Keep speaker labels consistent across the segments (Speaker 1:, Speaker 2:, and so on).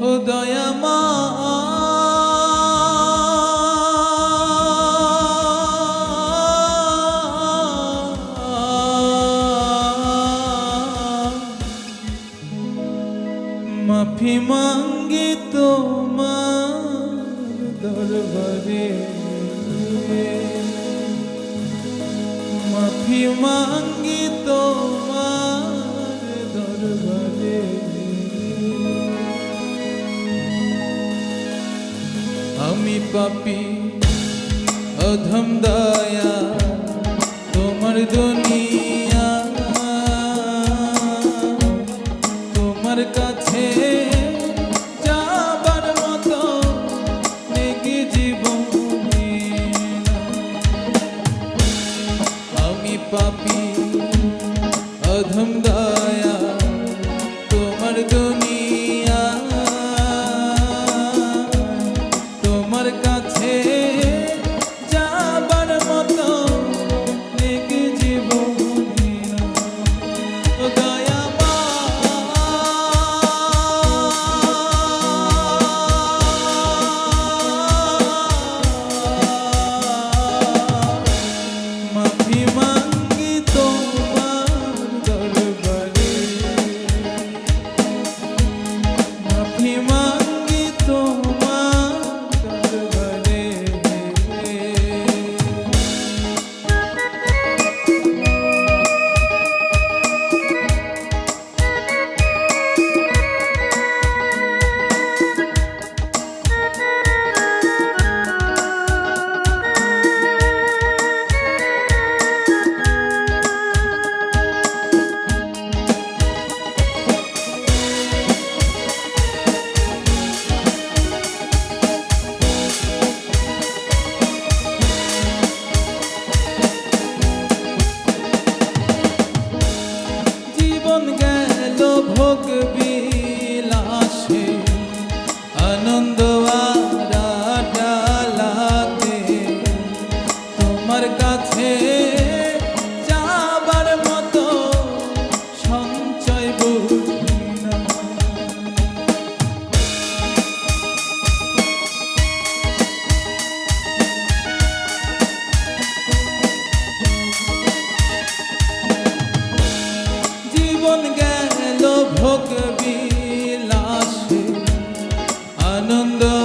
Speaker 1: ও দয়ামা মাফি মাঙ্গি তোমার দরবারে মাফি মাঙ্গি তোমার আমি পাপি অধম দয়া তোমার দুনিয়া রেখে মতো সঞ্চয় গেল ভোগ বিলাসে আনন্দ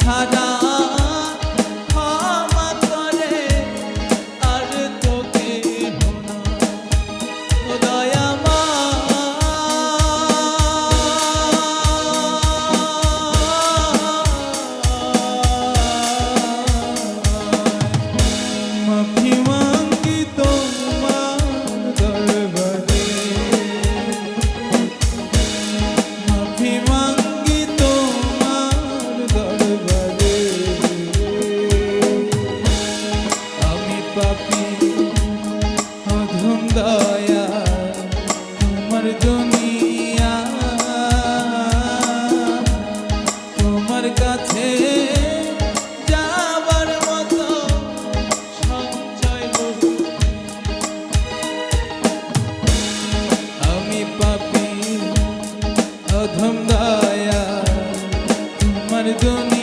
Speaker 1: ছাড়া দয়া তোমার দুনিয়া। তোমার কাছে যাবার মতো সঞ্চয় আমি পাপি অধম দয়া তোমার দুনিয়া।